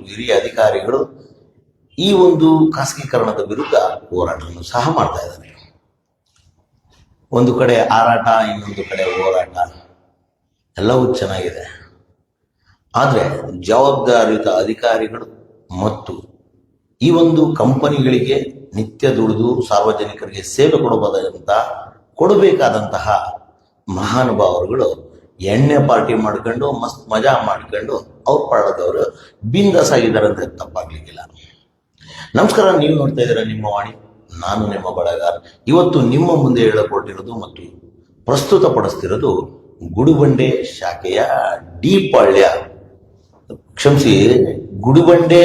ಮತ್ತು ಹಿರಿಯ ಅಧಿಕಾರಿಗಳು ಈ ಒಂದು ಖಾಸಗೀಕರಣದ ವಿರುದ್ಧ ಹೋರಾಟವನ್ನು ಸಹ ಮಾಡ್ತಾ ಇದ್ದಾರೆ. ಒಂದು ಕಡೆ ಆರಾಟ ಇನ್ನೊಂದು ಕಡೆ ಹೋರಾಟ, ಎಲ್ಲವೂ ಚೆನ್ನಾಗಿದೆ. ಆದರೆ ಜವಾಬ್ದಾರಿಯುತ ಅಧಿಕಾರಿಗಳು ಮತ್ತು ಈ ಒಂದು ಕಂಪನಿಗಳಿಗೆ ನಿತ್ಯ ದುಡಿದು ಸಾರ್ವಜನಿಕರಿಗೆ ಸೇವೆ ಕೊಡಬಹುದಂತ ಕೊಡಬೇಕಾದಂತಹ ಮಹಾನುಭಾವರುಗಳು ಎಣ್ಣೆ ಪಾರ್ಟಿ ಮಾಡ್ಕೊಂಡು ಮಸ್ತ್ ಮಜಾ ಮಾಡ್ಕೊಂಡು ಅವ್ರ ಪಾಡದವರು ಬಿಂದಾಸ್ ಆಗಿದ್ದಾರೆ ಅಂತ ತಪ್ಪಾಗ್ಲಿಕ್ಕಿಲ್ಲ. ನಮಸ್ಕಾರ, ನೀವು ನೋಡ್ತಾ ಇದ್ದೀರಾ ನಿಮ್ಮ ವಾಣಿ. ನಾನು ನಿಮ್ಮ ಬಳಗಾರ್. ಇವತ್ತು ನಿಮ್ಮ ಮುಂದೆ ಹೇಳಕೊಟ್ಟಿರೋದು ಮತ್ತು ಪ್ರಸ್ತುತಪಡಿಸ್ತಿರೋದು ಗುಡುಬಂಡೆ ಶಾಖೆಯ ಡಿ ಪಾಳ್ಯ ಕ್ಷಮಿಸಿ, ಗುಡುಬಂಡೆ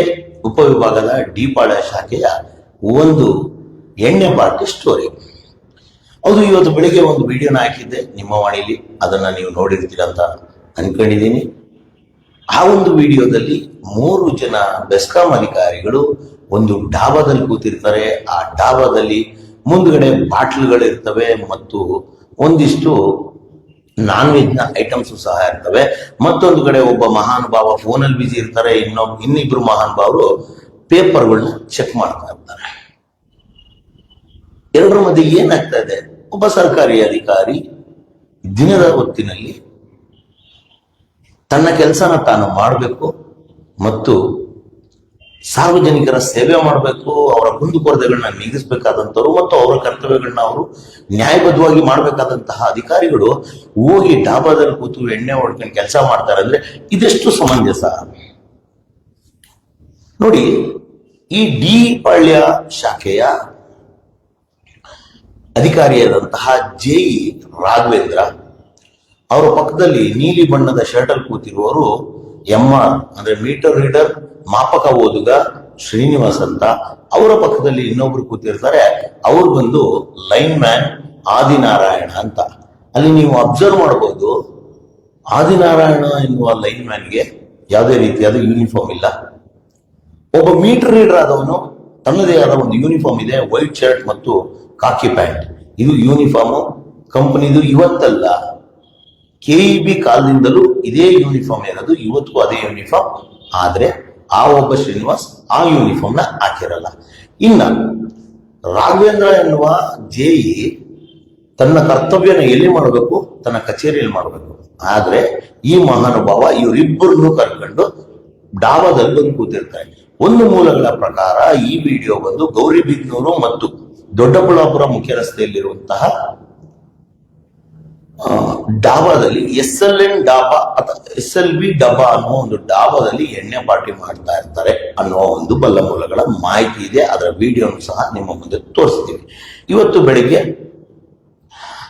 ಉಪವಿಭಾಗದ ಡಿ ಪಾಳ್ಯ ಶಾಖೆಯ ಒಂದು ಎಣ್ಣೆ ಪಾರ್ಟಿ ಸ್ಟೋರಿ. ಹೌದು, ಇವತ್ತು ಬೆಳಿಗ್ಗೆ ಒಂದು ವಿಡಿಯೋನ ಹಾಕಿದ್ದೆ. ನಿಮ್ಮ ವಾಣಿಲಿ. ಅದನ್ನ ನೀವು ನೋಡಿರ್ತೀರ ಅಂತ ಅನ್ಕೊಂಡಿದ್ದೀನಿ. ಆ ಒಂದು ವಿಡಿಯೋದಲ್ಲಿ ಮೂರು ಜನ ಬೆಸ್ಕಾಂ ಅಧಿಕಾರಿಗಳು ಒಂದು ಡಾಬಾದಲ್ಲಿ ಕೂತಿರ್ತಾರೆ. ಆ ಡಾಬಾದಲ್ಲಿ ಮುಂದ್ಗಡೆ ಬಾಟ್ಲ್ಗಳಿರ್ತವೆ ಮತ್ತು ಒಂದಿಷ್ಟು ನಾನ್ ವೆಜ್ನ ಐಟಮ್ಸ್ ಸಹ ಇರ್ತವೆ. ಮತ್ತೊಂದು ಕಡೆ ಒಬ್ಬ ಮಹಾನುಭಾವ ಫೋನಲ್ಲಿ ಬಿಸಿ ಇರ್ತಾರೆ. ಇನ್ನೊಬ್, ಇನ್ನಿಬ್ರು ಮಹಾನುಭಾವರು ಪೇಪರ್ಗಳನ್ನ ಚೆಕ್ ಮಾಡ್ತಾ ಇರ್ತಾರೆ. ಎರಡರ ಮಧ್ಯೆ ಏನಾಗ್ತಾ ಇದೆ? ಒಬ್ಬ ಸರ್ಕಾರಿ ಅಧಿಕಾರಿ ದಿನದ ಹೊತ್ತಿನಲ್ಲಿ ತನ್ನ ಕೆಲಸನ ತಾನು ಮಾಡಬೇಕು ಮತ್ತು ಸಾರ್ವಜನಿಕರ ಸೇವೆ ಮಾಡಬೇಕು, ಅವರ ಕುಂದುಕೊರತೆಗಳನ್ನ ನೀಗಿಸಬೇಕಾದಂಥವ್ರು ಮತ್ತು ಅವರ ಕರ್ತವ್ಯಗಳನ್ನ ಅವರು ನ್ಯಾಯಬದ್ಧವಾಗಿ ಮಾಡಬೇಕಾದಂತಹ ಅಧಿಕಾರಿಗಳು ಹೋಗಿ ಡಾಬಾದಲ್ಲಿ ಕೂತು ಎಣ್ಣೆ ಹೊಡ್ಕೊಂಡು ಕೆಲಸ ಮಾಡ್ತಾರೆ ಅಂದ್ರೆ ಇದೆಷ್ಟು ಸಮಂಜಸ? ನೋಡಿ, ಈ ಡಿ ಪಾಳ್ಯ ಶಾಖೆಯ ಅಧಿಕಾರಿಯಾದಂತಹ ಜೆ ಇ ರಾಘವೇಂದ್ರ ಅವರ ಪಕ್ಕದಲ್ಲಿ ನೀಲಿ ಬಣ್ಣದ ಶರ್ಟ್ ಅಲ್ಲಿ ಕೂತಿರುವವರು ಎಂ ಅಂದ್ರೆ ಮೀಟರ್ ರೀಡರ್, ಮಾಪಕ ಓದುಗ ಶ್ರೀನಿವಾಸ್ ಅಂತ. ಅವರ ಪಕ್ಕದಲ್ಲಿ ಇನ್ನೊಬ್ರು ಕೂತಿರ್ತಾರೆ. ಅವ್ರು ಬಂದು ಲೈನ್ ಮ್ಯಾನ್ ಆದಿನಾರಾಯಣ ಅಂತ. ಅಲ್ಲಿ ನೀವು ಅಬ್ಸರ್ವ್ ಮಾಡಬಹುದು ಆದಿನಾರಾಯಣ ಎನ್ನುವ ಲೈನ್ ಮ್ಯಾನ್ಗೆ ಯಾವುದೇ ರೀತಿಯಾದ ಯೂನಿಫಾರ್ಮ್ ಇಲ್ಲ. ಒಬ್ಬ ಮೀಟರ್ ರೀಡರ್ ಆದವನು ತನ್ನದೇ ಆದ ಒಂದು ಯೂನಿಫಾರ್ಮ್ ಇದೆ, ವೈಟ್ ಶರ್ಟ್ ಮತ್ತು ಕಾಕಿ ಪ್ಯಾಂಟ್. ಇದು ಯೂನಿಫಾರ್ಮ್ ಕಂಪನಿದು ಇವತ್ತಲ್ಲ. ಕೆ ಇ ಬಿ ಕಾಲದಿಂದಲೂ ಇದೇ ಯೂನಿಫಾರ್ಮ್ ಇರೋದು, ಇವತ್ತು ಅದೇ ಯೂನಿಫಾರ್ಮ್ ಆದ್ರೆ ಆ ಒಬ್ಬ ಶ್ರೀನಿವಾಸ್ ಆ ಯೂನಿಫಾರ್ಮ್ನ ಹಾಕಿರಲ್ಲ. ಇನ್ನ, ರಾಘವೇಂದ್ರ ಎನ್ನುವ ಜೇಯಿ ತನ್ನ ಕರ್ತವ್ಯನ ಎಲ್ಲಿ ಮಾಡಬೇಕು? ತನ್ನ ಕಚೇರಿಯಲ್ಲಿ ಮಾಡಬೇಕು. ಆದ್ರೆ ಈ ಮಹಾನುಭಾವ ಇವರಿಬ್ಬರನ್ನು ಕರ್ಕೊಂಡು ಡಾಬಾದಲ್ಲಿ ಬಂದು ಕೂತಿರ್ತಾರೆ. ಒಂದು ಮೂಲಗಳ ಪ್ರಕಾರ ಈ ವಿಡಿಯೋ ಬಂದು ಗೌರಿಬಿದ್ನೂರು ಮತ್ತು ದೊಡ್ಡಬಳ್ಳಾಪುರ ಮುಖ್ಯ ರಸ್ತೆಯಲ್ಲಿರುವಂತಹ ಡಾಬಾದಲ್ಲಿ ಎಸ್ ಎಲ್ ಎನ್ ಡಾಬಾ ಅಥವಾ ಎಸ್ ಎಲ್ ಬಿ ಡಾಬಾ ಅನ್ನೋ ಒಂದು ಡಾಬಾದಲ್ಲಿ ಎಣ್ಣೆ ಪಾರ್ಟಿ ಮಾಡ್ತಾ ಇರ್ತಾರೆ ಅನ್ನೋ ಒಂದು ಬಲ್ಲ ಮೂಲಗಳ ಮಾಹಿತಿ ಇದೆ. ಅದರ ವಿಡಿಯೋನು ಸಹ ನಿಮ್ಮ ಮುಂದೆ ತೋರಿಸ್ತೀವಿ ಇವತ್ತು ಬೆಳಿಗ್ಗೆ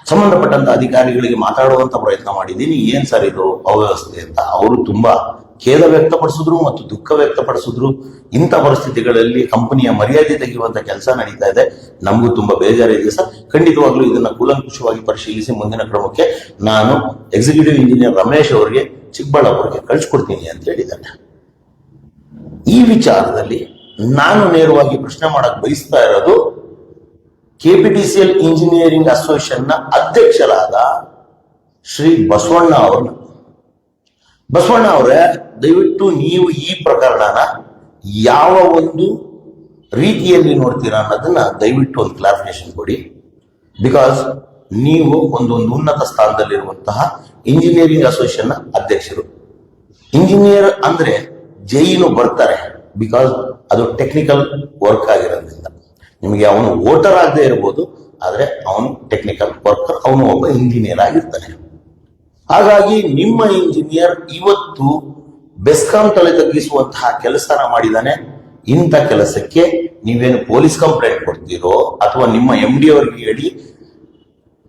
ಸಂಬಂಧಪಟ್ಟಂತ ಅಧಿಕಾರಿಗಳಿಗೆ ಮಾತಾಡುವಂತ ಪ್ರಯತ್ನ ಮಾಡಿದ್ದೀನಿ. ಏನ್ ಸರ್ ಇದು ಅವ್ಯವಸ್ಥೆ ಅಂತ? ಅವರು ತುಂಬಾ ಖೇದ ವ್ಯಕ್ತಪಡಿಸಿದ್ರು ಮತ್ತು ದುಃಖ ವ್ಯಕ್ತಪಡಿಸಿದ್ರು. ಇಂಥ ಪರಿಸ್ಥಿತಿಗಳಲ್ಲಿ ಕಂಪನಿಯ ಮರ್ಯಾದೆ ತೆಗೆಯುವಂತ ಕೆಲಸ ನಡೀತಾ ಇದೆ. ನಮಗೂ ತುಂಬಾ ಬೇಜಾರಿದೆ ಸರ್. ಖಂಡಿತವಾಗ್ಲೂ ಇದನ್ನ ಕೂಲಂಕುಷವಾಗಿ ಪರಿಶೀಲಿಸಿ ಮುಂದಿನ ಕ್ರಮಕ್ಕೆ ನಾನು ಎಕ್ಸಿಕ್ಯೂಟಿವ್ ಇಂಜಿನಿಯರ್ ರಮೇಶ್ ಅವರಿಗೆ ಚಿಕ್ಕಬಳ್ಳಾಪುರಕ್ಕೆ ಕಳಿಸ್ಕೊಡ್ತೀನಿ ಅಂತ ಹೇಳಿದ್ದಾರೆ. ಈ ವಿಚಾರದಲ್ಲಿ ನಾನು ನೇರವಾಗಿ ಪ್ರಶ್ನೆ ಮಾಡಕ್ ಬಯಸ್ತಾ ಇರೋದು, ಕೆಪಿಟಿಸಿಎಲ್ ಇಂಜಿನಿಯರಿಂಗ್ ಅಸೋಸಿಯೇಷನ್ ಅಧ್ಯಕ್ಷರಾದ ಶ್ರೀ ಬಸವಣ್ಣ ಅವ್ರನ್ನ. ಬಸವಣ್ಣ ಅವರೇ, ದಯವಿಟ್ಟು ನೀವು ಈ ಪ್ರಕರಣನ ಯಾವ ಒಂದು ರೀತಿಯಲ್ಲಿ ನೋಡ್ತೀರಾ ಅನ್ನೋದನ್ನ ದಯವಿಟ್ಟು ಒಂದು ಕ್ಲಾರಿಫಿಕೇಶನ್ ಕೊಡಿ. ಬಿಕಾಸ್ ನೀವು ಒಂದೊಂದು ಉನ್ನತ ಸ್ಥಾನದಲ್ಲಿರುವಂತಹ ಇಂಜಿನಿಯರಿಂಗ್ ಅಸೋಸಿಯೇಷನ್ ಅಧ್ಯಕ್ಷರು. ಇಂಜಿನಿಯರ್ ಅಂದ್ರೆ ಜೈನು ಬರ್ತಾರೆ ಬಿಕಾಸ್ ಅದು ಟೆಕ್ನಿಕಲ್ ವರ್ಕ್ ಆಗಿರೋದ್ರಿಂದ. ನಿಮಗೆ ಅವನು ವೋಟರ್ ಆಗದೆ ಇರ್ಬೋದು, ಆದರೆ ಅವನು ಟೆಕ್ನಿಕಲ್ ವರ್ಕರ್ ಅವನು ಒಬ್ಬ ಇಂಜಿನಿಯರ್ ಆಗಿರ್ತಾನೆ. ಹಾಗಾಗಿ ನಿಮ್ಮ ಇಂಜಿನಿಯರ್ ಇವತ್ತು ಬೆಸ್ಕಾಂ ತಲೆ ತಗ್ಗಿಸುವಂತಹ ಕೆಲಸನ ಮಾಡಿದಾನೆ. ಇಂಥ ಕೆಲಸಕ್ಕೆ ನೀವೇನು ಪೊಲೀಸ್ ಕಂಪ್ಲೇಂಟ್ ಕೊಡ್ತೀರೋ ಅಥವಾ ನಿಮ್ಮ ಎಂ ಡಿ ಅವ್ರಿಗೆ ಹೇಳಿ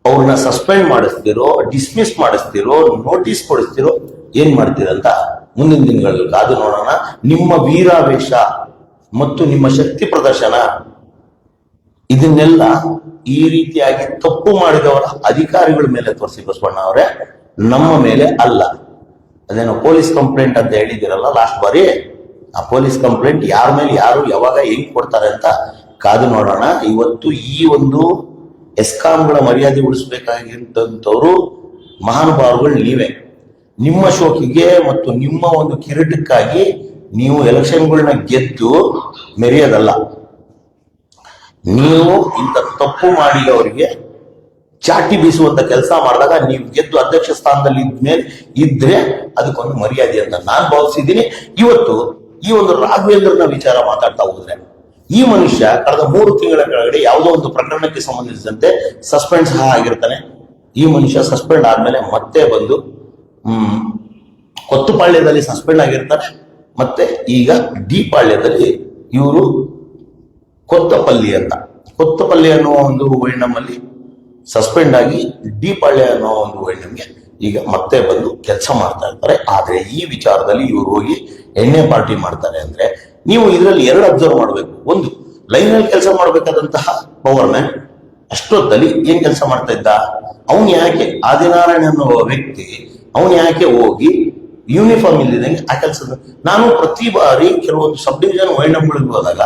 ಅವ್ರನ್ನ ಸಸ್ಪೆಂಡ್ ಮಾಡಿಸ್ತಿರೋ ಡಿಸ್ಮಿಸ್ ಮಾಡಿಸ್ತಿರೋ ನೋಟಿಸ್ ಕೊಡಿಸ್ತಿರೋ ಏನ್ ಮಾಡ್ತೀರಂತ ಮುಂದಿನ ದಿನಗಳಲ್ಲಿ ಕಾದು ನೋಡೋಣ. ನಿಮ್ಮ ವೀರಾವೇಶ ಮತ್ತು ನಿಮ್ಮ ಶಕ್ತಿ ಪ್ರದರ್ಶನ ಇದನ್ನೆಲ್ಲ ಈ ರೀತಿಯಾಗಿ ತಪ್ಪು ಮಾಡಿದವರ ಅಧಿಕಾರಿಗಳ ಮೇಲೆ ತೋರಿಸಿ ಬಸವಣ್ಣ ಅವರೇ. ನಮ್ಮ ಮೇಲೆ ಅಲ್ಲ. ಅದೇನೋ ಪೊಲೀಸ್ ಕಂಪ್ಲೇಂಟ್ ಅಂತ ಹೇಳಿದಿರಲ್ಲ ಲಾಸ್ಟ್ ಬಾರಿ? ಆ ಪೊಲೀಸ್ ಕಂಪ್ಲೇಂಟ್ ಯಾರ ಮೇಲೆ ಯಾರು ಯಾವಾಗ ಹೆಂಗ್ ಕೊಡ್ತಾರೆ ಅಂತ ಕಾದು ನೋಡೋಣ. ಇವತ್ತು ಈ ಒಂದು ಎಸ್ಕಾಂಗಳ ಮರ್ಯಾದೆ ಉಳಿಸ್ಬೇಕಾಗಿರ್ತಂಥವ್ರು ಮಹಾನುಭಾವರುಗಳು ನೀವೇ. ನಿಮ್ಮ ಶೋಕಿಗೆ ಮತ್ತು ನಿಮ್ಮ ಒಂದು ಕಿರೀಟಕ್ಕಾಗಿ ನೀವು ಎಲೆಕ್ಷನ್ಗಳನ್ನ ಗೆದ್ದು ಮೆರೆಯೋದಲ್ಲ. ನೀವು ಇಂಥ ತಪ್ಪು ಮಾಡಿ ಅವರಿಗೆ ಚಾಟಿ ಬೀಸುವಂತ ಕೆಲಸ ಮಾಡಿದಾಗ ನೀವು ಗೆದ್ದು ಅಧ್ಯಕ್ಷ ಸ್ಥಾನದಲ್ಲಿ ಇದ್ಮೇಲೆ ಇದ್ರೆ ಅದಕ್ಕೊಂದು ಮರ್ಯಾದೆ ಅಂತ ನಾನು ಭಾವಿಸಿದ್ದೀನಿ. ಇವತ್ತು ಈ ಒಂದು ರಾಘವೇಂದ್ರನ ವಿಚಾರ ಮಾತಾಡ್ತಾ ಹೋದ್ರೆ, ಈ ಮನುಷ್ಯ ಕಳೆದ ಮೂರು ತಿಂಗಳ ಕೆಳಗಡೆ ಯಾವುದೋ ಒಂದು ಪ್ರಕರಣಕ್ಕೆ ಸಂಬಂಧಿಸಿದಂತೆ ಸಸ್ಪೆಂಡ್ ಸಹ ಆಗಿರ್ತಾನೆ. ಈ ಮನುಷ್ಯ ಸಸ್ಪೆಂಡ್ ಆದ್ಮೇಲೆ ಮತ್ತೆ ಬಂದು, ಹ್ಮ್ ಕೊತ್ತುಪಾಳ್ಯದಲ್ಲಿ ಸಸ್ಪೆಂಡ್ ಆಗಿರ್ತಾರೆ ಮತ್ತೆ ಈಗ ಡಿ ಪಾಳ್ಯದಲ್ಲಿ ಇವರು ಕೊತ್ತಪಲ್ಲಿ ಅಂತ. ಕೊತ್ತಪಲ್ಲಿ ಅನ್ನೋ ಒಂದು ಅಲ್ಲಿ ಸಸ್ಪೆಂಡ್ ಆಗಿ ಡಿ ಪಾಳ್ಯ ಅನ್ನೋ ಒಂದು ನಮ್ಗೆ ಈಗ ಮತ್ತೆ ಬಂದು ಕೆಲಸ ಮಾಡ್ತಾ ಇರ್ತಾರೆ. ಆದ್ರೆ ಈ ವಿಚಾರದಲ್ಲಿ ಇವರು ಹೋಗಿ ಎಣ್ಣೆ ಪಾರ್ಟಿ ಮಾಡ್ತಾರೆ ಅಂದ್ರೆ ನೀವು ಇದರಲ್ಲಿ ಎರಡು ಅಬ್ಸರ್ವ್ ಮಾಡಬೇಕು. ಒಂದು ಲೈನ್ ಅಲ್ಲಿ ಕೆಲಸ ಮಾಡಬೇಕಾದಂತಹ ಪವರ್ ಮ್ಯಾನ್ ಅಷ್ಟೊತ್ತಲ್ಲಿ ಏನ್ ಕೆಲಸ ಮಾಡ್ತಾ ಇದ್ದ? ಅವನು ಯಾಕೆ ಆದಿನಾರಾಯಣ ಅನ್ನೋ ವ್ಯಕ್ತಿ, ಅವನು ಯಾಕೆ ಹೋಗಿ ಯೂನಿಫಾರ್ಮ್ ಇಲ್ಲಿದಂಗೆ ಆ ಕೆಲಸದ? ನಾನು ಪ್ರತಿ ಬಾರಿ ಕೆಲವೊಂದು ಸಬ್ ಡಿವಿಷನ್ ವೈಂಡಪ್ಗಳಿಗೆ ಹೋದಾಗ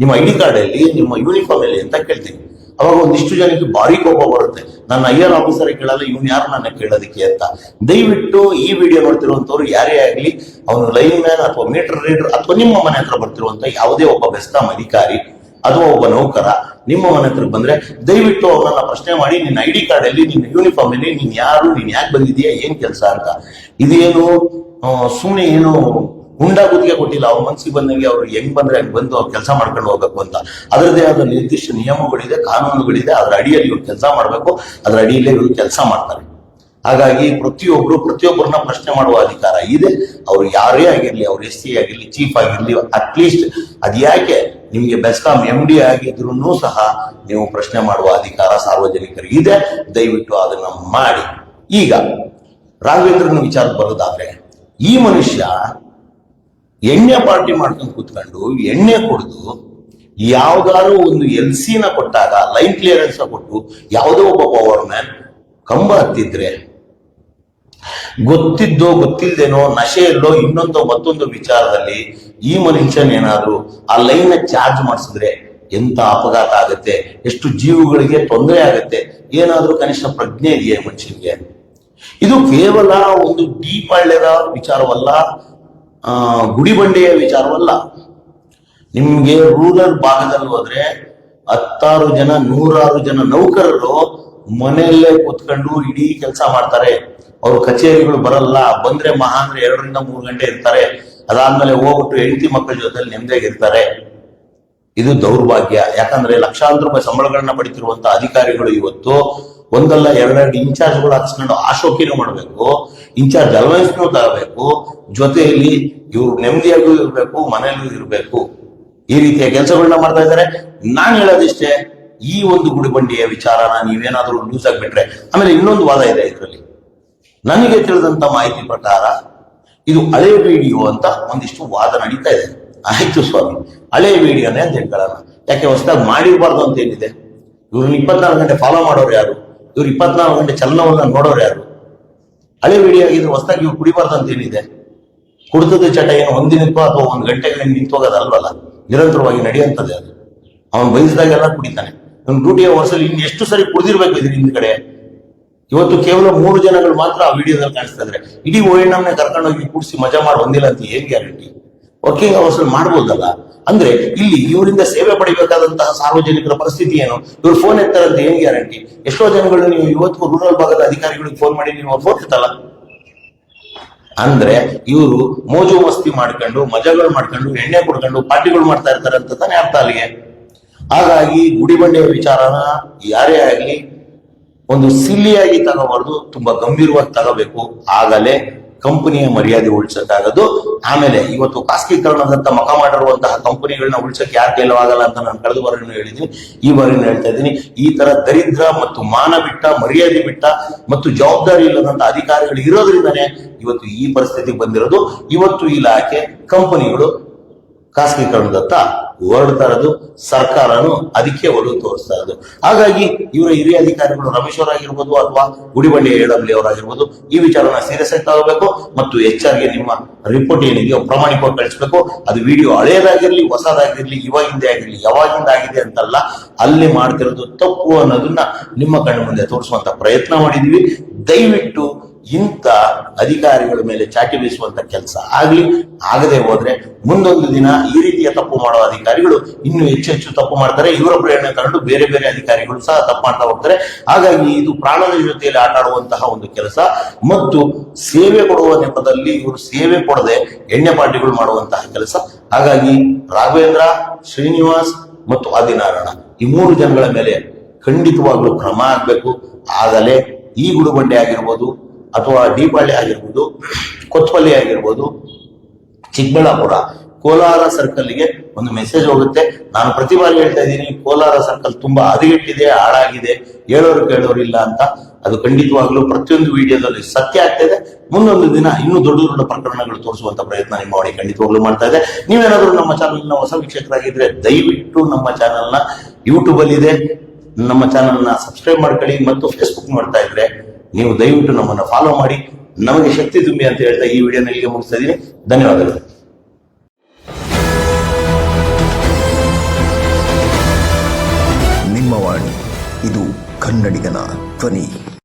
ನಿಮ್ಮ ಐ ಡಿ ಕಾರ್ಡ್ ಅಲ್ಲಿ, ನಿಮ್ಮ ಯೂನಿಫಾರ್ಮ್ ಎಲ್ಲಿ ಅಂತ ಕೇಳ್ತೀನಿ. ಅವಾಗ ಒಂದಿಷ್ಟು ಜನಕ್ಕೆ ಭಾರಿ ಕೋಪ ಬರುತ್ತೆ. ನನ್ನ ಅಯ್ಯರ್ ಆಫೀಸರ್ ಕೇಳಲ್ಲ, ಇವ್ನು ಯಾರು ನನ್ನ ಕೇಳೋದಕ್ಕೆ ಅಂತ. ದಯವಿಟ್ಟು ಈ ವಿಡಿಯೋ ನೋಡ್ತಿರುವಂತವ್ರು ಯಾರೇ ಆಗಲಿ, ಅವನು ಲೈನ್ ಮ್ಯಾನ್ ಅಥವಾ ಮೀಟರ್ ರೀಡರ್ ಅಥವಾ ನಿಮ್ಮ ಮನೆ ಹತ್ರ ಬರ್ತಿರುವಂತ ಯಾವುದೇ ಒಬ್ಬ ಬೆಸ್ತಾಮ್ ಅಧಿಕಾರಿ ಅಥವಾ ಒಬ್ಬ ನೌಕರ ನಿಮ್ಮ ಮನೆ ಹತ್ರ ಬಂದ್ರೆ ದಯವಿಟ್ಟು ಅವನನ್ನ ಪ್ರಶ್ನೆ ಮಾಡಿ, ನಿನ್ನ ಐ ಡಿ ಕಾರ್ಡ್ ಅಲ್ಲಿ, ನಿನ್ನ ಯೂನಿಫಾರ್ಮ್ ಅಲ್ಲಿ, ನೀನ್ ಯಾರು, ನೀನ್ ಯಾಕೆ ಬಂದಿದ್ಯಾ ಏನ್ ಕೆಲಸ ಅಂತ. ಇದೇನು ಸುಮ್ಮನೆ ಏನು ಹುಂಡ ಗುತ್ತಿಗೆ ಕೊಟ್ಟಿಲ್ಲ. ಅವ್ರ ಮನ್ಸಿಗೆ ಬಂದಂಗೆ ಅವ್ರು ಹೆಂಗ್ ಬಂದ್ರೆ ಹಂಗ್ ಬಂದು ಅವ್ರು ಕೆಲಸ ಮಾಡ್ಕೊಂಡು ಹೋಗ್ಬೇಕು ಅಂತ. ಅದರದೇ ಆದ ನಿರ್ದಿಷ್ಟ ನಿಯಮಗಳಿದೆ, ಕಾನೂನುಗಳಿದೆ. ಅದರ ಅಡಿಯಲ್ಲಿ ಇವ್ರು ಕೆಲಸ ಮಾಡಬೇಕು. ಅದರ ಅಡಿಯಲ್ಲಿ ಇವರು ಕೆಲಸ ಮಾಡ್ತಾರೆ. ಹಾಗಾಗಿ ಪ್ರತಿಯೊಬ್ರು, ಪ್ರತಿಯೊಬ್ಬರನ್ನ ಪ್ರಶ್ನೆ ಮಾಡುವ ಅಧಿಕಾರ ಇದೆ. ಅವ್ರು ಯಾರೇ ಆಗಿರ್ಲಿ, ಅವ್ರು ಎಸ್ ಸಿ ಆಗಿರ್ಲಿ ಚೀಫ್ ಆಗಿರ್ಲಿ ಅಟ್ಲೀಸ್ಟ್ ಅದ್ಯಾಕೆ ನಿಮ್ಗೆ ಬೆಸ್ಕಾಂ ಎಂ ಡಿ ಆಗಿದ್ರು ಸಹ ನೀವು ಪ್ರಶ್ನೆ ಮಾಡುವ ಅಧಿಕಾರ ಸಾರ್ವಜನಿಕರಿಗೆ ಇದೆ ದಯವಿಟ್ಟು ಅದನ್ನ ಮಾಡಿ. ಈಗ ರಾಘವೇಂದ್ರನ ವಿಚಾರ ಬರೋದಾದ್ರೆ, ಈ ಮನುಷ್ಯ ಎಣ್ಣೆ ಪಾರ್ಟಿ ಮಾಡ್ಕೊಂಡು ಕೂತ್ಕೊಂಡು ಎಣ್ಣೆ ಕೊಡ್ದು ಯಾವ್ದಾದ್ರು ಒಂದು ಎಲ್ನ ಕೊಟ್ಟಾಗ ಲೈನ್ ಕ್ಲಿಯರೆನ್ಸ್ ಕೊಟ್ಟು, ಯಾವುದೋ ಒಬ್ಬ ಪವರ್ ಮ್ಯಾನ್ ಕಂಬ ಹತ್ತಿದ್ರೆ, ಗೊತ್ತಿದ್ದೋ ಗೊತ್ತಿಲ್ದೇನೋ ನಶೆಯಲ್ಲೋ ಇನ್ನೊಂದು ಮತ್ತೊಂದು ವಿಚಾರದಲ್ಲಿ ಈ ಮನುಷ್ಯನೇನಾದ್ರೂ ಆ ಲೈನ್ ಚಾರ್ಜ್ ಮಾಡಿಸಿದ್ರೆ ಎಂತ ಅಪಘಾತ ಆಗುತ್ತೆ, ಎಷ್ಟು ಜೀವಗಳಿಗೆ ತೊಂದರೆ ಆಗುತ್ತೆ, ಏನಾದ್ರೂ ಕನಿಷ್ಠ ಪ್ರಜ್ಞೆ ಇದೆಯೇ ಮನುಷ್ಯನಿಗೆ? ಇದು ಕೇವಲ ಒಂದು ದೀಪಾಳ್ಯದ ವಿಚಾರವಲ್ಲ ಆ ಗುಡಿಬಂಡೆಯ ವಿಚಾರವಲ್ಲ. ನಿಮ್ಗೆ ರೂರಲ್ ಭಾಗದಲ್ಲಿ ಹೋದ್ರೆ ಹತ್ತಾರು ಜನ, ನೂರಾರು ಜನ ನೌಕರರು ಮನೆಯಲ್ಲೇ ಕೂತ್ಕೊಂಡು ಇಡೀ ಕೆಲಸ ಮಾಡ್ತಾರೆ. ಅವ್ರ ಕಚೇರಿಗಳು ಬರಲ್ಲ, ಬಂದ್ರೆ ಮಹಾ ಅಂದ್ರೆ ಎರಡರಿಂದ ಮೂರು ಗಂಟೆ ಇರ್ತಾರೆ. ಅದಾದ್ಮೇಲೆ ಹೋಗ್ಬಿಟ್ಟು ಹೆಂಡತಿ ಮಕ್ಕಳ ಜೊತೆಲಿ ನೆಮ್ಮದಿಯಾಗಿರ್ತಾರೆ ಇದು ದೌರ್ಭಾಗ್ಯ. ಯಾಕಂದ್ರೆ ಲಕ್ಷಾಂತರ ರೂಪಾಯಿ ಸಂಬಳಗಳನ್ನ ಪಡಿತಿರುವಂತ ಅಧಿಕಾರಿಗಳು ಇವತ್ತು ಒಂದಲ್ಲ ಎರಡೆರಡು ಇನ್ಚಾರ್ಜ್ಗಳು ಹಾಕ್ಸ್ಕೊಂಡು ಆಶೋಕಿನೂ ಮಾಡಬೇಕು. ಇನ್ಚಾರ್ಜ್ ಅಲವೆನ್ಸ್ನೂ ತರಬೇಕು, ಜೊತೆಯಲ್ಲಿ ಇವರು ನೆಮ್ಮದಿಯಾಗೂ ಇರಬೇಕು, ಮನೆಯಲ್ಲೂ ಇರಬೇಕು. ಈ ರೀತಿಯ ಕೆಲಸಗಳನ್ನ ಮಾಡ್ತಾ ಇದ್ದಾರೆ. ನಾನು ಹೇಳೋದಿಷ್ಟೇ, ಈ ಒಂದು ಗುಡಿಬಂಡಿಯ ವಿಚಾರನ ನೀವೇನಾದ್ರೂ ಲೂಸ್ ಆಗಿಬಿಟ್ರೆ, ಆಮೇಲೆ ಇನ್ನೊಂದು ವಾದ ಇದೆ ಇದರಲ್ಲಿ. ನನಗೆ ತಿಳಿದಂತ ಮಾಹಿತಿ ಪ್ರಕಾರ, ಇದು ಹಳೆ ವಿಡಿಯೋ ಅಂತ ಒಂದಿಷ್ಟು ವಾದ ನಡೀತಾ ಇದೆ. ಆಯ್ತು ಸ್ವಾಮಿ, ಹಳೆ ವಿಡಿಯೋನೇ ಅಂತ ಹೇಳ್ಕೊಳ್ಳೋಣ. ಯಾಕೆ, ಹೊಸದಾಗಿ ಮಾಡಿರಬಾರ್ದು ಅಂತ ಏನಿದೆ? ಇವ್ರನ್ನ ಇಪ್ಪತ್ನಾಲ್ಕು ಗಂಟೆ ಫಾಲೋ ಮಾಡೋರು ಯಾರು? ಇವ್ರು ಇಪ್ಪತ್ನಾಲ್ಕು ಗಂಟೆ ಚಲನವನ್ನ ನೋಡೋರು ಯಾರು? ಹಳೆ ವಿಡಿಯೋ ಆಗಿದ್ರೆ ಹೊಸದಾಗಿ ಇವ್ರು ಕುಡಿಬಾರ್ದು ಅಂತ ಏನಿದೆ ಕುಡಿತದ ಚಟ ಏನು ಒಂದಿನಕ್ಕೋ ಅಥವಾ ಒಂದು ಗಂಟೆಗೆ ನಿಂತೋಗೋದಲ್ವಲ್ಲ ನಿರಂತರವಾಗಿ ನಡೆಯುವಂಥದ್ದೇ ಅದು. ಅವನು ಬಯಸಿದಾಗೆಲ್ಲ ಕುಡಿತಾನೆ. ನಮ್ಮ ಡ್ಯೂಟಿಯ ವರ್ಷದಲ್ಲಿ ಇನ್ನು ಎಷ್ಟು ಸರಿ ಕುಡಿದಿರ್ಬೇಕು ಇದು ನಿಮ್ಮ ಕಡೆ? ಇವತ್ತು ಕೇವಲ ಮೂರು ಜನಗಳು ಮಾತ್ರ ಆ ವಿಡಿಯೋದಲ್ಲಿ ಕಾಣಿಸ್ತಾ ಇದ್ರೆ. ಇಡೀ ಓಎಣ್ಣಮ್ನೆ ಕರ್ಕೊಂಡೋಗಿ ಕೂಡಿಸಿ ಮಜಾ ಮಾಡಿ ಬಂದಿಲ್ಲ ಅಂತ ಏನ್ ಗ್ಯಾರಂಟಿ ವರ್ಕಿಂಗ್ ಅವರ್ಸ್ ಅಲ್ಲಿ ಮಾಡ್ಬೋದಲ್ಲ? ಅಂದ್ರೆ ಇಲ್ಲಿ ಇವರಿಂದ ಸೇವೆ ಪಡಿಬೇಕಾದಂತಹ ಸಾರ್ವಜನಿಕರ ಪರಿಸ್ಥಿತಿ ಏನು? ಇವ್ರು ಫೋನ್ ಎತ್ತಾರಂತ, ಏನ್ ಗ್ಯಾರಂಟಿ ಎಷ್ಟೋ ಜನಗಳು ನೀವು ಇವತ್ತು ರೂರಲ್ ಭಾಗದ ಅಧಿಕಾರಿಗಳಿಗೆ ಫೋನ್ ಮಾಡಿ ನೀವು ಫೋನ್ ಎತ್ತಲ್ಲ ಅಂದ್ರೆ ಇವರು ಮೋಜು ಮಸ್ತಿ ಮಾಡ್ಕೊಂಡು, ಮಜಾಗಳು ಮಾಡ್ಕೊಂಡು, ಎಣ್ಣೆ ಕುಡ್ಕೊಂಡು, ಪಾರ್ಟಿಗಳು ಮಾಡ್ತಾ ಇರ್ತಾರೆ ಅಂತ ತಾನೇ ಅರ್ಥ ಅಲ್ಲಿಗೆ? ಹಾಗಾಗಿ ಗುಡಿಬಂಡೆಯ ವಿಚಾರನ ಯಾರೇ ಆಗ್ಲಿ, ಒಂದು ಸಿಲ್ಲಿಯಾಗಿ ತಗೋಬಾರ್ದು, ತುಂಬಾ ಗಂಭೀರವಾಗಿ ತಗೋಬೇಕು. ಆಗಲೇ ಕಂಪನಿಯ ಮರ್ಯಾದೆ ಉಳಿಸಕ್ಕಾಗದು ಆಮೇಲೆ ಇವತ್ತು ಖಾಸಗೀಕರಣದಂತ ಮಕ ಮಾಡಿರುವಂತಹ ಕಂಪನಿಗಳನ್ನ ಉಳಿಸಕ್ಕೆ ಯಾರು ಗೆಲ್ಲವಾಗಲ್ಲ ಅಂತ ನಾನು ಕಳೆದ ಬಾರಿನೂ ಹೇಳಿದ್ದೀನಿ. ಈ ಬಾರಿನೂ ಹೇಳ್ತಾ ಇದ್ದೀನಿ. ಈ ತರ ದರಿದ್ರ ಮತ್ತು ಮಾನ ಬಿಟ್ಟ ಮರ್ಯಾದೆ ಬಿಟ್ಟ ಮತ್ತು ಜವಾಬ್ದಾರಿ ಇಲ್ಲದಂತ ಅಧಿಕಾರಿಗಳು ಇರೋದ್ರಿಂದನೇ ಇವತ್ತು ಈ ಪರಿಸ್ಥಿತಿಗೆ ಬಂದಿರೋದು. ಇವತ್ತು ಇಲಾಖೆ ಕಂಪನಿಗಳು ಖಾಸಗೀಕರಣದತ್ತ ಹೊರಡ್ತಾ ಇರೋದು ಸರ್ಕಾರನು ಅದಕ್ಕೆ ಒಲವು ತೋರಿಸ್ತಾ ಇರೋದು ಹಾಗಾಗಿ ಇವರ ಹಿರಿಯ ಅಧಿಕಾರಿಗಳು ರಮೇಶ್ವರ ಆಗಿರ್ಬೋದು ಅಥವಾ ಗುಡಿಬಳ್ಳಿ ಡಬ್ಲ್ಯೂ ಅವರಾಗಿರ್ಬೋದು, ಈ ವಿಚಾರನ ಸೀರಿಯಸ್ ಆಗಿ ತಗೋಬೇಕು ಮತ್ತು ಎಚ್ಗೆ ನಿಮ್ಮ ರಿಪೋರ್ಟ್ ಏನಿದೆಯೋ ಪ್ರಮಾಣಿಕವಾಗಿ ಕಳಿಸ್ಬೇಕು. ಅದು ವಿಡಿಯೋ ಹಳೆಯದಾಗಿರ್ಲಿ ಹೊಸದಾಗಿರ್ಲಿ ಇವಾಗಿಂದೇ ಆಗಿರ್ಲಿ, ಯಾವಾಗಿಂದ ಆಗಿದೆ ಅಂತಲ್ಲ, ಅಲ್ಲಿ ಮಾಡ್ತಿರೋದು ತಪ್ಪು ಅನ್ನೋದನ್ನ ನಿಮ್ಮ ಕಣ್ಣು ಮುಂದೆ ತೋರಿಸುವಂತ ಪ್ರಯತ್ನ ಮಾಡಿದೀವಿ. ದಯವಿಟ್ಟು ಇಂಥ ಅಧಿಕಾರಿಗಳ ಮೇಲೆ ಚಾಟಿ ಬೀಸುವಂತ ಕೆಲಸ ಆಗ್ಲಿ, ಆಗದೆ ಹೋದ್ರೆ ಮುಂದೊಂದು ದಿನ ಈ ರೀತಿಯ ತಪ್ಪು ಮಾಡುವ ಅಧಿಕಾರಿಗಳು ಇನ್ನು ಹೆಚ್ಚು ಹೆಚ್ಚು ತಪ್ಪು ಮಾಡ್ತಾರೆ. ಇವರ ಪ್ರೇರಣೆ ತಗೊಂಡು ಬೇರೆ ಬೇರೆ ಅಧಿಕಾರಿಗಳು ಸಹ ತಪ್ಪು ಮಾಡ್ತಾ ಹೋಗ್ತಾರೆ. ಹಾಗಾಗಿ ಇದು ಪ್ರಾಣದ ಜೊತೆಯಲ್ಲಿ ಆಟ ಆಡುವಂತಹ ಒಂದು ಕೆಲಸ. ಮತ್ತು ಸೇವೆ ಕೊಡುವ ನೆಪದಲ್ಲಿ ಇವರು ಸೇವೆ ಕೊಡದೆ ಎಣ್ಣೆ ಪಾರ್ಟಿಗಳು ಮಾಡುವಂತಹ ಕೆಲಸ. ಹಾಗಾಗಿ ರಾಘವೇಂದ್ರ, ಶ್ರೀನಿವಾಸ್ ಮತ್ತು ಆದಿನಾರಾಯಣ ಈ ಮೂರು ಜನಗಳ ಮೇಲೆ ಖಂಡಿತವಾಗ್ಲೂ ಕ್ರಮ ಆಗ್ಬೇಕು. ಆಗಲೇ ಈ ಗುಡುಬಂಡೆ ಆಗಿರ್ಬೋದು ಅಥವಾ ದೀಪಾಳಿ ಆಗಿರ್ಬೋದು ಕೊತ್ಪಲ್ಲಿ ಆಗಿರ್ಬೋದು, ಚಿಕ್ಕಬಳ್ಳಾಪುರ, ಕೋಲಾರ ಸರ್ಕಲ್ಗೆ ಒಂದು ಮೆಸೇಜ್ ಹೋಗುತ್ತೆ. ನಾನು ಪ್ರತಿ ಬಾರಿ ಹೇಳ್ತಾ ಇದ್ದೀನಿ, ಕೋಲಾರ ಸರ್ಕಲ್ ತುಂಬಾ ಹದಗೆಟ್ಟಿದೆ, ಹಾಳಾಗಿದೆ, ಹೇಳೋರು ಕೇಳೋರು ಇಲ್ಲ ಅಂತ. ಅದು ಖಂಡಿತವಾಗ್ಲೂ ಪ್ರತಿಯೊಂದು ವಿಡಿಯೋದಲ್ಲಿ ಸತ್ಯ ಆಗ್ತಾ ಮುಂದೊಂದು ದಿನ ಇನ್ನೂ ದೊಡ್ಡ ದೊಡ್ಡ ಪ್ರಕರಣಗಳು ತೋರಿಸುವಂತ ಪ್ರಯತ್ನ ನಿಮ್ಮ ಮಾಡಿ ಖಂಡಿತವಾಗ್ಲೂ ಮಾಡ್ತಾ ಇದೆ. ನೀವೇನಾದ್ರೂ ನಮ್ಮ ಚಾನಲ್ನ ಹೊಸ ವೀಕ್ಷಕರಾಗಿದ್ರೆ ದಯವಿಟ್ಟು ನಮ್ಮ ಚಾನಲ್ನ ಯೂಟ್ಯೂಬ್ ಅಲ್ಲಿ ಇದೆ. ನಮ್ಮ ಚಾನಲ್ನ ಸಬ್ಸ್ಕ್ರೈಬ್ ಮಾಡ್ಕೊಳ್ಳಿ ಮತ್ತು ಫೇಸ್ಬುಕ್ ನೋಡ್ತಾ ಇದ್ರೆ ನೀವು ದಯವಿಟ್ಟು ನಮ್ಮನ್ನು ಫಾಲೋ ಮಾಡಿ. ನಮಗೆ ಶಕ್ತಿ ತುಂಬಿ ಅಂತ ಹೇಳ್ತಾ ಈ ವಿಡಿಯೋನ ಇಲ್ಲಿಗೆ ಮುಗಿಸ್ತಾ ಇದ್ದೀನಿ. ಧನ್ಯವಾದಗಳು. ನಿಮ್ಮ ವಾಣಿ, ಇದು ಕನ್ನಡಿಗನ ಧ್ವನಿ.